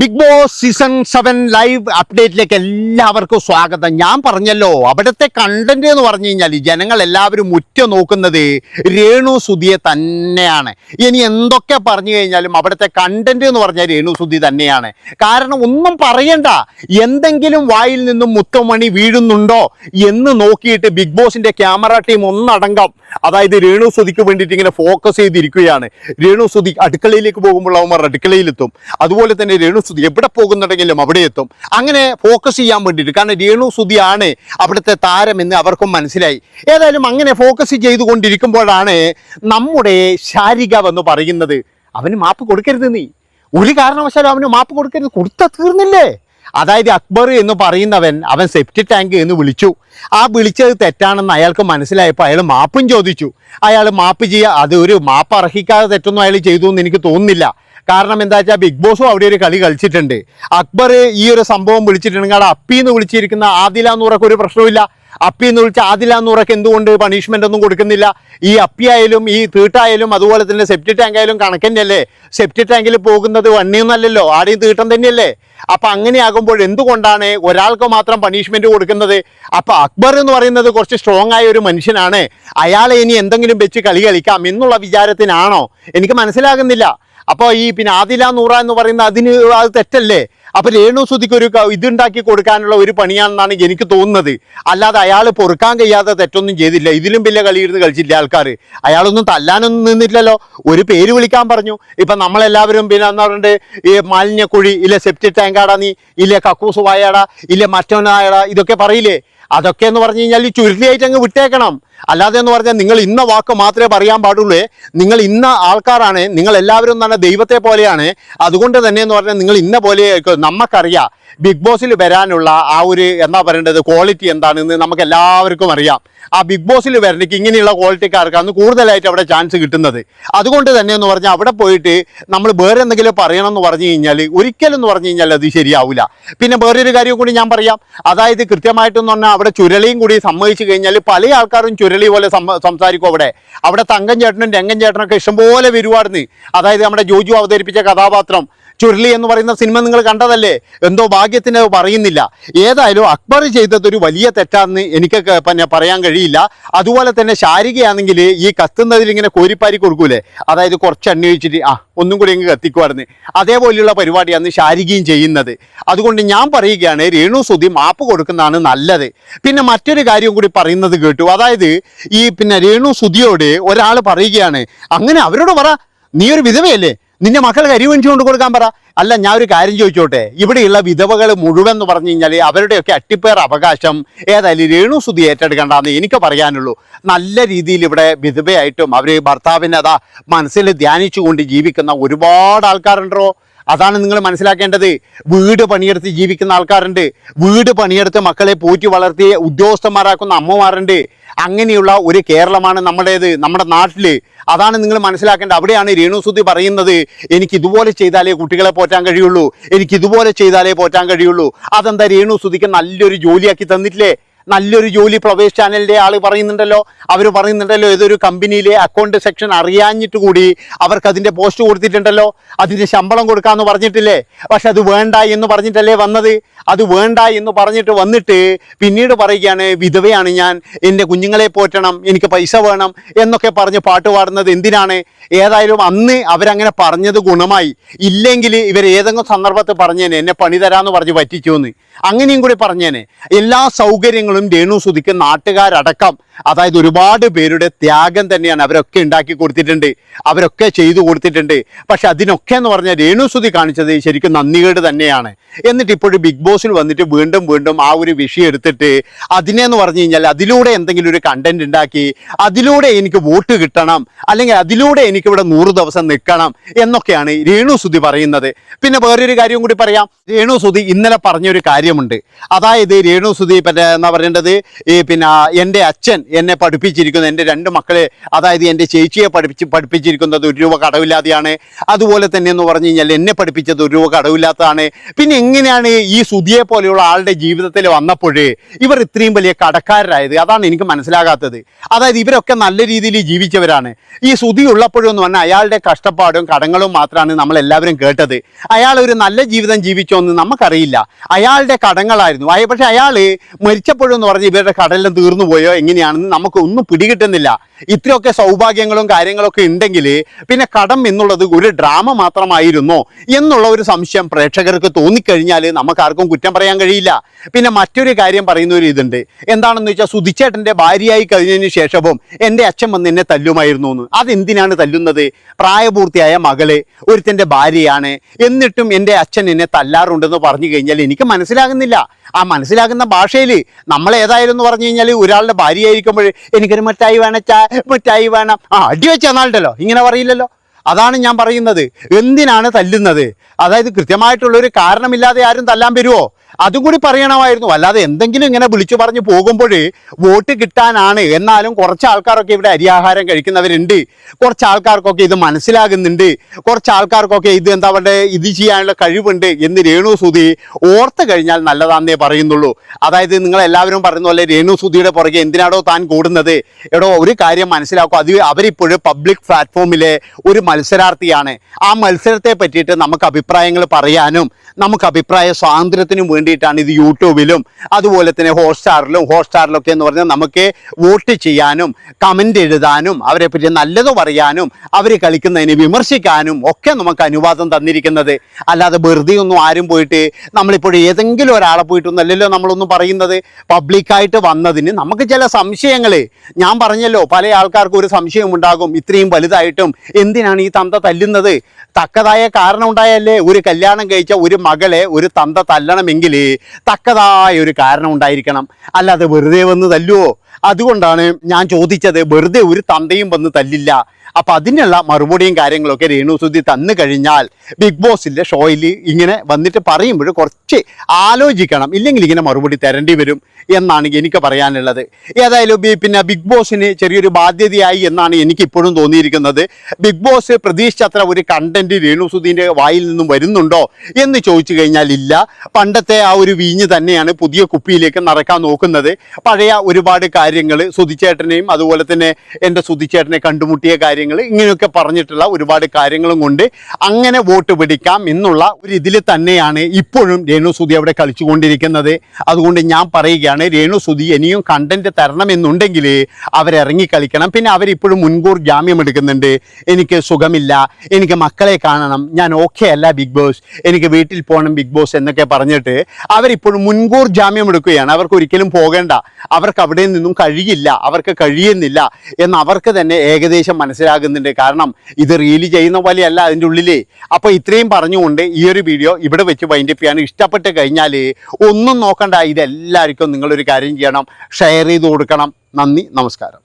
Bigg Boss season seven live അപ്ഡേറ്റിലേക്ക് എല്ലാവർക്കും സ്വാഗതം. ഞാൻ പറഞ്ഞല്ലോ അവിടുത്തെ കണ്ടന്റ് എന്ന് പറഞ്ഞു കഴിഞ്ഞാൽ ജനങ്ങൾ എല്ലാവരും ഉറ്റ നോക്കുന്നത് രേണു സുധിയെ തന്നെയാണ്. ഇനി എന്തൊക്കെ പറഞ്ഞു കഴിഞ്ഞാലും അവിടുത്തെ കണ്ടന്റ് എന്ന് പറഞ്ഞാൽ രേണു സുധി തന്നെയാണ്. കാരണം ഒന്നും പറയണ്ട എന്തെങ്കിലും വായിൽ നിന്നും മുത്തമണി വീഴുന്നുണ്ടോ എന്ന് നോക്കിയിട്ട് ബിഗ് ബോസിന്റെ ക്യാമറ ടീം ഒന്നടങ്കം അതായത് രേണു സുധിക്ക് വേണ്ടിയിട്ട് ഇങ്ങനെ ഫോക്കസ് ചെയ്തിരിക്കുകയാണ്. രേണു സുധി അടുക്കളയിലേക്ക് പോകുമ്പോൾ അവന്മാർ അടുക്കളയിലെത്തും. അതുപോലെ തന്നെ രേണു സുധി എവിടെ പോകുന്നുണ്ടെങ്കിലും അവിടെ എത്തും. അങ്ങനെ ഫോക്കസ് ചെയ്യാൻ വേണ്ടിയിട്ട്. കാരണം രേണു സുധിയാണ് അവിടുത്തെ താരമെന്ന് അവർക്കും മനസ്സിലായി. ഏതായാലും അങ്ങനെ ഫോക്കസ് ചെയ്തുകൊണ്ടിരിക്കുമ്പോഴാണ് നമ്മുടെ ശാരിക വന്ന് പറയുന്നത് അവന് മാപ്പ് കൊടുക്കരുത് നീ. ഒരു കാരണവശാലും അവന് മാപ്പ് കൊടുക്കരുത്. കൊടുത്ത തീർന്നില്ലേ? അതായത് അക്ബർ എന്ന് പറയുന്നവൻ അവൻ സെപ്റ്റി ടാങ്ക് എന്ന് വിളിച്ചു. ആ വിളിച്ചത് തെറ്റാണെന്ന് അയാൾക്ക് മനസ്സിലായപ്പോൾ അയാൾ മാപ്പും ചോദിച്ചു. അയാൾ മാപ്പ് ചെയ്യുക അത് ഒരു മാപ്പ് അർഹിക്കാതെ തെറ്റൊന്നും അയാൾ ചെയ്തു എന്ന് എനിക്ക് തോന്നുന്നില്ല. കാരണം എന്താ വെച്ചാൽ ബിഗ് ബോസും അവിടെ ഒരു കളി കളിച്ചിട്ടുണ്ട്. അക്ബർ ഈ ഒരു സംഭവം വിളിച്ചിട്ടുണ്ടെങ്കിൽ അവിടെ അപ്പി എന്ന് വിളിച്ചിരിക്കുന്ന ആദില എന്നൂറക്ക് ഒരു പ്രശ്നവുമില്ല. അപ്പി എന്ന് വിളിച്ച ആദില എന്നൂറക്ക് എന്തുകൊണ്ട് പണിഷ്മെന്റ് ഒന്നും കൊടുക്കുന്നില്ല? ഈ അപ്പി ആയാലും ഈ തീട്ടായാലും അതുപോലെ തന്നെ സെപ്റ്റി ടാങ്ക് ആയാലും കണക്കന്നെയല്ലേ? സെപ്റ്റി ടാങ്കിൽ പോകുന്നത് വണ്ണിയൊന്നല്ലല്ലോ ആടെയും തീട്ടം തന്നെയല്ലേ? അപ്പൊ അങ്ങനെയാകുമ്പോൾ എന്തുകൊണ്ടാണ് ഒരാൾക്ക് മാത്രം പണിഷ്മെന്റ് കൊടുക്കുന്നത്? അപ്പൊ അക്ബർ എന്ന് പറയുന്നത് കുറച്ച് സ്ട്രോങ് ആയ ഒരു മനുഷ്യനാണ്. അയാളെ ഇനി എന്തെങ്കിലും വെച്ച് കളി കളിക്കാം എന്നുള്ള വിചാരത്തിനാണോ? എനിക്ക് മനസ്സിലാകുന്നില്ല. അപ്പോൾ ഈ പിന്നെ ആദില നൂറ എന്ന് പറയുന്ന അതിന് അത് തെറ്റല്ലേ? അപ്പൊ രേണു സുധിക്ക് ഒരു ഇതുണ്ടാക്കി കൊടുക്കാനുള്ള ഒരു പണിയാണെന്നാണ് എനിക്ക് തോന്നുന്നത്. അല്ലാതെ അയാൾ പൊറുക്കാൻ കഴിയാതെ തെറ്റൊന്നും ചെയ്തില്ല. ഇതിലും വലിയ കളിയിരുന്ന് കളിച്ചില്ല ആൾക്കാർ അയാളൊന്നും തല്ലാനൊന്നും നിന്നില്ലല്ലോ. ഒരു പേര് വിളിക്കാൻ പറഞ്ഞു. ഇപ്പൊ നമ്മളെല്ലാവരും പിന്നെ എന്താ പറയുന്നത് ഈ മാലിന്യക്കുഴി ഇല്ല സെപ്റ്റി ടാങ്കാടാ നീ ഇല്ല കക്കൂസ് വായാടാ ഇല്ല മറ്റവനായടാ ഇതൊക്കെ പറയില്ലേ? അതൊക്കെ എന്ന് പറഞ്ഞു കഴിഞ്ഞാൽ ഈ ചുരുളിയായിട്ട് അങ്ങ് വിട്ടേക്കണം. അല്ലാതെ എന്ന് പറഞ്ഞാൽ നിങ്ങൾ ഇന്ന വാക്ക് മാത്രമേ പറയാൻ പാടുള്ളൂ. നിങ്ങൾ ഇന്ന ആൾക്കാരാണ്. നിങ്ങൾ എല്ലാവരും തന്നെ ദൈവത്തെ പോലെയാണ്. അതുകൊണ്ട് തന്നെ എന്ന് പറഞ്ഞാൽ നിങ്ങൾ ഇന്ന പോലെ നമുക്കറിയാം ബിഗ് ബോസിൽ വരാനുള്ള ആ ഒരു എന്താ പറയേണ്ടത് ക്വാളിറ്റി എന്താണെന്ന് നമുക്ക് എല്ലാവർക്കും അറിയാം. ആ ബിഗ് ബോസിൽ വരണമെങ്കിൽ ഇങ്ങനെയുള്ള ക്വാളിറ്റിക്കാർക്കാണ് കൂടുതലായിട്ട് അവിടെ ചാൻസ് കിട്ടുന്നത്. അതുകൊണ്ട് തന്നെ എന്ന് പറഞ്ഞാൽ അവിടെ പോയിട്ട് നമ്മൾ വേറെ എന്തെങ്കിലും പറയണം എന്ന് പറഞ്ഞു കഴിഞ്ഞാൽ ഒരിക്കലും എന്ന് പറഞ്ഞു കഴിഞ്ഞാൽ അത് ശരിയാവില്ല പിന്നെ വേറൊരു കാര്യം കൂടി ഞാൻ പറയാം. അതായത് കൃത്യമായിട്ടെന്ന് പറഞ്ഞാൽ അവിടെ ചുരളിയും കൂടി സമ്മതിച്ചു കഴിഞ്ഞാൽ പല ആൾക്കാരും ചുരളി പോലെ സംസാരിക്കും അവിടെ. അവിടെ തങ്കം ചേട്ടനും രംഗൻ ചേട്ടനൊക്കെ ഇഷ്ടംപോലെ വരുവാടുന്ന് അതായത് നമ്മുടെ ജോജു അവതരിപ്പിച്ച കഥാപാത്രം. ചുരുളി എന്ന് പറയുന്ന സിനിമ നിങ്ങൾ കണ്ടതല്ലേ? എന്തോ ഭാഗ്യത്തിന് പറയുന്നില്ല. ഏതായാലും അക്ബർ ചെയ്തതൊരു വലിയ തെറ്റാന്ന് എനിക്ക് പിന്നെ പറയാൻ കഴിയില്ല. അതുപോലെ തന്നെ ശാരികയാണെങ്കിൽ ഈ കത്തുന്നതിൽ ഇങ്ങനെ കോരിപ്പാരി കൊടുക്കൂലേ? അതായത് കുറച്ച് അന്വേഷിച്ചിട്ട് ആ ഒന്നും കൂടി അങ്ങ് കത്തിക്കുമായിരുന്നു അതേപോലെയുള്ള പരിപാടിയാണ് ശാരികയും ചെയ്യുന്നത്. അതുകൊണ്ട് ഞാൻ പറയുകയാണ് രേണു സുധി മാപ്പ് കൊടുക്കുന്നതാണ് നല്ലത്. പിന്നെ മറ്റൊരു കാര്യം കൂടി പറയുന്നത് കേട്ടു. അതായത് ഈ പിന്നെ രേണു സുധിയോട് ഒരാൾ പറയുകയാണ് അങ്ങനെ അവരോട് പറ നീ ഒരു വിധവയല്ലേ? നിന്റെ മക്കൾ കരിവഞ്ചി കൊണ്ട് കൊടുക്കാൻ പറ. അല്ല ഞാൻ ഒരു കാര്യം ചോദിച്ചോട്ടെ? ഇവിടെയുള്ള വിധവകൾ മുഴുവൻ എന്ന് പറഞ്ഞു കഴിഞ്ഞാൽ അവരുടെയൊക്കെ അട്ടിപ്പേർ അവകാശം. ഏതായാലും രേണു സുധി ഏറ്റെടുക്കേണ്ടെന്ന് എനിക്ക് പറയാനുള്ളൂ. നല്ല രീതിയിൽ ഇവിടെ വിധവയായിട്ടും അവർ ഭർത്താവിനെ അതാ മനസ്സിൽ ധ്യാനിച്ചുകൊണ്ട് ജീവിക്കുന്ന ഒരുപാട് ആൾക്കാരുണ്ടോ അതാണ് നിങ്ങൾ മനസ്സിലാക്കേണ്ടത്. വീട് പണിയെടുത്ത് ജീവിക്കുന്ന ആൾക്കാരുണ്ട്. വീട് പണിയെടുത്ത് മക്കളെ പോറ്റി വളർത്തി ഉദ്യോഗസ്ഥന്മാരാക്കുന്ന അമ്മമാരുണ്ട്. അങ്ങനെയുള്ള ഒരു കേരളമാണ് നമ്മുടേത് നമ്മുടെ നാട്ടിൽ അതാണ് നിങ്ങൾ മനസ്സിലാക്കേണ്ടത്. അവിടെയാണ് രേണുസുതി പറയുന്നത് എനിക്ക് ഇതുപോലെ ചെയ്താലേ കുട്ടികളെ പോറ്റാൻ കഴിയുള്ളൂ. എനിക്ക് ഇതുപോലെ ചെയ്താലേ പോറ്റാൻ കഴിയുള്ളൂ. അതെന്താ രേണുസുതിക്ക് നല്ലൊരു ജോലിയാക്കി തന്നിട്ടില്ലേ? നല്ലൊരു ജോലി പ്രവേശ് ചാനലിന്റെ ആൾ പറയുന്നുണ്ടല്ലോ. അവർ പറയുന്നുണ്ടല്ലോ ഏതൊരു കമ്പനിയിലെ അക്കൗണ്ട് സെക്ഷൻ അറിയാഞ്ഞിട്ട് കൂടി അവർക്ക് അതിന്റെ പോസ്റ്റ് കൊടുത്തിട്ടുണ്ടല്ലോ. അതിന്റെ ശമ്പളം കൊടുക്കാമെന്ന് പറഞ്ഞിട്ടില്ലേ? പക്ഷെ അത് വേണ്ട എന്ന് പറഞ്ഞിട്ടല്ലേ വന്നത്? അത് വേണ്ട എന്ന് പറഞ്ഞിട്ട് വന്നിട്ട് പിന്നീട് പറയുകയാണ് വിധവയാണ് ഞാൻ. എന്റെ കുഞ്ഞുങ്ങളെ പോറ്റണം. എനിക്ക് പൈസ വേണം. എന്നൊക്കെ പറഞ്ഞ് പാട്ട് പാടുന്നത് എന്തിനാണ്? ഏതായാലും അന്ന് അവരങ്ങനെ പറഞ്ഞത് ഗുണമായി. ഇല്ലെങ്കിൽ ഇവർ ഏതെങ്കിലും സന്ദർഭത്തിൽ പറഞ്ഞേനെ എന്നെ പണി തരാമെന്ന് പറഞ്ഞ് പറ്റിച്ചു എന്ന്. അങ്ങനെയും കൂടി പറഞ്ഞേനെ. എല്ലാ സൗകര്യങ്ങളും രേണു സുധിക്ക് നാട്ടുകാരടക്കം അതായത് ഒരുപാട് പേരുടെ ത്യാഗം തന്നെയാണ് അവരൊക്കെ ഉണ്ടാക്കി കൊടുത്തിട്ടുണ്ട് അവരൊക്കെ ചെയ്തു കൊടുത്തിട്ടുണ്ട്. പക്ഷെ അതിനൊക്കെ എന്ന് പറഞ്ഞാൽ രേണു സുധി കാണിച്ചത് ശരിക്കും നന്ദികേട് തന്നെയാണ്. എന്നിട്ട് ഇപ്പോഴും ബിഗ് ബോസിൽ വന്നിട്ട് വീണ്ടും വീണ്ടും ആ ഒരു വിഷയം എടുത്തിട്ട് അതിനെന്ന് പറഞ്ഞു കഴിഞ്ഞാൽ അതിലൂടെ എന്തെങ്കിലും ഒരു കണ്ടന്റ് ഉണ്ടാക്കി അതിലൂടെ എനിക്ക് വോട്ട് കിട്ടണം അല്ലെങ്കിൽ അതിലൂടെ എനിക്കിവിടെ നൂറ് ദിവസം നിൽക്കണം എന്നൊക്കെയാണ് രേണു സുധി പറയുന്നത്. പിന്നെ വേറൊരു കാര്യം കൂടി പറയാം. രേണു സുധി ഇന്നലെ പറഞ്ഞൊരു കാര്യമുണ്ട്. അതായത് രേണു സുധി എന്താ പറയുക പറയേണ്ടത് ഈ പിന്നെ എന്റെ അച്ഛൻ എന്നെ പഠിപ്പിച്ചിരിക്കുന്നത് എന്റെ രണ്ട് മക്കളെ അതായത് എന്റെ ചേച്ചിയെ പഠിപ്പിച്ച് പഠിപ്പിച്ചിരിക്കുന്നത് ഒരു രൂപ കടവില്ലാതെയാണ്. അതുപോലെ തന്നെ എന്ന് പറഞ്ഞു കഴിഞ്ഞാൽ എന്നെ പഠിപ്പിച്ചത് ഒരു രൂപ കടവില്ലാത്തതാണ്. പിന്നെ എങ്ങനെയാണ് ഈ സുധിയെ പോലെയുള്ള ആളുടെ ജീവിതത്തിൽ വന്നപ്പോൾ ഇവർ ഇത്രയും വലിയ കടക്കാരായത്? അതാണ് എനിക്ക് മനസ്സിലാകാത്തത്. അതായത് ഇവരൊക്കെ നല്ല രീതിയിൽ ജീവിച്ചവരാണ്. ഈ സുധി ഉള്ളപ്പോഴെന്ന് പറഞ്ഞാൽ അയാളുടെ കഷ്ടപ്പാടും കടങ്ങളും മാത്രമാണ് നമ്മൾ എല്ലാവരും കേട്ടത്. അയാൾ ഒരു നല്ല ജീവിതം ജീവിച്ചോ എന്ന് നമുക്കറിയില്ല. അയാളുടെ കടങ്ങളായിരുന്നു. പക്ഷെ അയാൾ മരിച്ചപ്പോഴെന്ന് പറഞ്ഞ് ഇവരുടെ കടലിലും തീർന്നു പോയോ എങ്ങനെയാണെന്ന് നമുക്ക് ഒന്നും പിടികിട്ടുന്നില്ല. ഇത്രയൊക്കെ സൗഭാഗ്യങ്ങളും കാര്യങ്ങളൊക്കെ ഉണ്ടെങ്കിൽ പിന്നെ കടം എന്നുള്ളത് ഒരു ഡ്രാമ മാത്രമായിരുന്നോ എന്നുള്ള ഒരു സംശയം പ്രേക്ഷകർക്ക് തോന്നിക്കഴിഞ്ഞാൽ നമുക്ക് ആർക്കും കുറ്റം പറയാൻ കഴിയില്ല. പിന്നെ മറ്റൊരു കാര്യം പറയുന്ന ഒരു ഇതുണ്ട്. എന്താണെന്ന് വെച്ചാൽ സുധിച്ചേട്ടന്റെ ഭാര്യയായി കഴിഞ്ഞതിന് ശേഷവും എന്റെ അച്ഛൻ വന്ന് എന്നെ തല്ലുമായിരുന്നു എന്ന് അതെന്തിനാണ് തല്ലുന്നത്? പ്രായപൂർത്തിയായ മകൾ ഒരുത്തന്റെ ഭാര്യയാണ്. എന്നിട്ടും എന്റെ അച്ഛൻ എന്നെ തല്ലാറുണ്ടെന്ന് പറഞ്ഞു കഴിഞ്ഞാൽ എനിക്ക് മനസ്സിലാകുന്നില്ല. ആ മനസ്സിലാക്കുന്ന ഭാഷയിൽ നമ്മൾ ഏതായാലും എന്ന് പറഞ്ഞു കഴിഞ്ഞാൽ ഒരാളുടെ ഭാര്യയായിരിക്കുമ്പോൾ എനിക്കൊരു മിഠായി വേണച്ചാ മിഠായി വേണം. ആ അടി വെച്ചാൽ നാളുണ്ടല്ലോ ഇങ്ങനെ പറയില്ലല്ലോ. അതാണ് ഞാൻ പറയുന്നത്. എന്തിനാണ് തല്ലുന്നത്? അതായത് കൃത്യമായിട്ടുള്ള ഒരു കാരണമില്ലാതെ ആരും തല്ലാൻ വരുമോ അതും കൂടി പറയണമായിരുന്നു. അല്ലാതെ എന്തെങ്കിലും ഇങ്ങനെ വിളിച്ചു പറഞ്ഞു പോകുമ്പോൾ വോട്ട് കിട്ടാനാണ്. എന്നാലും കുറച്ച് ആൾക്കാരൊക്കെ ഇവിടെ അരിയാഹാരം കഴിക്കുന്നവരുണ്ട്. കുറച്ച് ആൾക്കാർക്കൊക്കെ ഇത് മനസ്സിലാകുന്നുണ്ട്. കുറച്ച് ആൾക്കാർക്കൊക്കെ ഇത് എന്താ പറയുക ഇത് ചെയ്യാനുള്ള കഴിവുണ്ട് എന്ന് രേണു സുധി ഓർത്ത് കഴിഞ്ഞാൽ നല്ലതാന്നേ പറയുന്നുള്ളൂ. അതായത് നിങ്ങൾ എല്ലാവരും പറയുന്ന പോലെ രേണു സുധിയുടെ പുറകെ എന്തിനാടോ താൻ കൂടുന്നത്? എടോ ഒരു കാര്യം മനസ്സിലാക്കും. അത് അവരിപ്പോഴും പബ്ലിക് പ്ലാറ്റ്ഫോമിലെ ഒരു മത്സരാർത്ഥിയാണ്. ആ മത്സരത്തെ പറ്റിയിട്ട് നമുക്ക് അഭിപ്രായങ്ങൾ പറയാനും നമുക്ക് അഭിപ്രായ സ്വാതന്ത്ര്യത്തിനും വേണ്ടിയിട്ടാണ് ഇത് യൂട്യൂബിലും അതുപോലെ തന്നെ ഹോട്ട്സ്റ്റാറിലും ഹോട്ട്സ്റ്റാറിലൊക്കെ എന്ന് പറഞ്ഞാൽ നമുക്ക് വോട്ട് ചെയ്യാനും കമന്റ് എഴുതാനും അവരെ പറ്റി നല്ലത് പറയാനും അവർ കളിക്കുന്നതിനെ വിമർശിക്കാനും ഒക്കെ നമുക്ക് അനുവാദം തന്നിരിക്കുന്നത്. അല്ലാതെ വെറുതെ ഒന്നും ആരും പോയിട്ട് നമ്മളിപ്പോൾ ഏതെങ്കിലും ഒരാളെ പോയിട്ടൊന്നല്ലല്ലോ നമ്മളൊന്നും പറയുന്നത്. പബ്ലിക്കായിട്ട് വന്നതിന് നമുക്ക് ചില സംശയങ്ങൾ ഞാൻ പറഞ്ഞല്ലോ പല ആൾക്കാർക്കും ഒരു സംശയം ഉണ്ടാകും ഇത്രയും വലുതായിട്ടും. എന്തിനാണ് തന്ത തല്ലുന്നത് തക്കതായ കാരണം ഉണ്ടായല്ലേ ഒരു കല്യാണം കഴിച്ച ഒരു മകളെ ഒരു തന്ത തല്ലണമെങ്കിൽ തക്കതായ ഒരു കാരണം ഉണ്ടായിരിക്കണം. അല്ലാതെ വെറുതെ വന്ന് തല്ലുവോ? അതുകൊണ്ടാണ് ഞാൻ ചോദിച്ചത് വെറുതെ ഒരു തന്തയും വന്ന് തല്ലില്ല. അപ്പൊ അതിനുള്ള മറുപടിയും കാര്യങ്ങളൊക്കെ രേണു സുധി തന്നു കഴിഞ്ഞാൽ ബിഗ് ബോസിന്റെ ഷോയിൽ ഇങ്ങനെ വന്നിട്ട് പറയുമ്പോൾ കുറച്ച് ആലോചിക്കണം. ഇല്ലെങ്കിൽ ഇങ്ങനെ മറുപടി തരേണ്ടി വരും എന്നാണ് എനിക്ക് പറയാനുള്ളത്. ഏതായാലും പിന്നെ ബിഗ് ബോസിന് ചെറിയൊരു ബാധ്യതയായി എന്നാണ് എനിക്ക് ഇപ്പോഴും തോന്നിയിരിക്കുന്നത് ബിഗ് ബോസ് പ്രതീക്ഷിച്ചത്ര ഒരു കണ്ടന്റ് രേണു സുധീന്റെ വായിൽ നിന്നും വരുന്നുണ്ടോ എന്ന് ചോദിച്ചു കഴിഞ്ഞാൽ ഇല്ല. പണ്ടത്തെ ആ ഒരു വീഞ്ഞ് തന്നെയാണ് പുതിയ കുപ്പിയിലേക്ക് നടക്കാൻ നോക്കുന്നത്. പഴയ ഒരുപാട് കാര്യങ്ങൾ സുധിച്ചേട്ടനെയും അതുപോലെ തന്നെ എന്റെ സുധിച്ചേട്ടനെ കണ്ടുമുട്ടിയ കാര്യങ്ങൾ ഇങ്ങനെയൊക്കെ പറഞ്ഞിട്ടുള്ള ഒരുപാട് കാര്യങ്ങളും കൊണ്ട് അങ്ങനെ വോട്ട് പിടിക്കാം എന്നുള്ള ഒരു ഇതിൽ തന്നെയാണ് ഇപ്പോഴും രേണു സുധി അവിടെ കളിച്ചുകൊണ്ടിരിക്കുന്നത്. അതുകൊണ്ട് ഞാൻ പറയുകയാണ് രേണു സുധി ഇനിയും കണ്ടന്റ് തരണമെന്നുണ്ടെങ്കിൽ അവരിറങ്ങി കളിക്കണം. പിന്നെ അവരിപ്പോഴും മുൻകൂർ ജാമ്യം എടുക്കുന്നുണ്ട്. എനിക്ക് സുഖമില്ല എനിക്ക് മക്കളെ കാണണം ഞാൻ ഓക്കെ അല്ല ബിഗ് ബോസ് എനിക്ക് വീട്ടിൽ പോകണം ബിഗ് ബോസ് എന്നൊക്കെ പറഞ്ഞിട്ട് അവരിപ്പോഴും മുൻകൂർ ജാമ്യം എടുക്കുകയാണ്. അവർക്ക് ഒരിക്കലും പോകേണ്ട അവർക്ക് അവിടെ നിന്നും കഴിയില്ല അവർക്ക് കഴിയുന്നില്ല എന്ന് അവർക്ക് തന്നെ ഏകദേശം മനസ്സിലാകുന്നുണ്ട് കാരണം ഇത് റീൽ ചെയ്യുന്ന പോലെയല്ല അതിന്റെ ഉള്ളിലേ. അപ്പോൾ ഇത്രയും പറഞ്ഞുകൊണ്ട് ഈ ഒരു വീഡിയോ ഇവിടെ വെച്ച് വൈൻഡപ്പ് ചെയ്യാൻ ഇഷ്ടപ്പെട്ട് കഴിഞ്ഞാൽ ഒന്നും നോക്കണ്ട. ഇതെല്ലാവർക്കും നിങ്ങളൊരു കാര്യം ചെയ്യണം. ഷെയർ ചെയ്ത് കൊടുക്കണം. നന്ദി. നമസ്കാരം.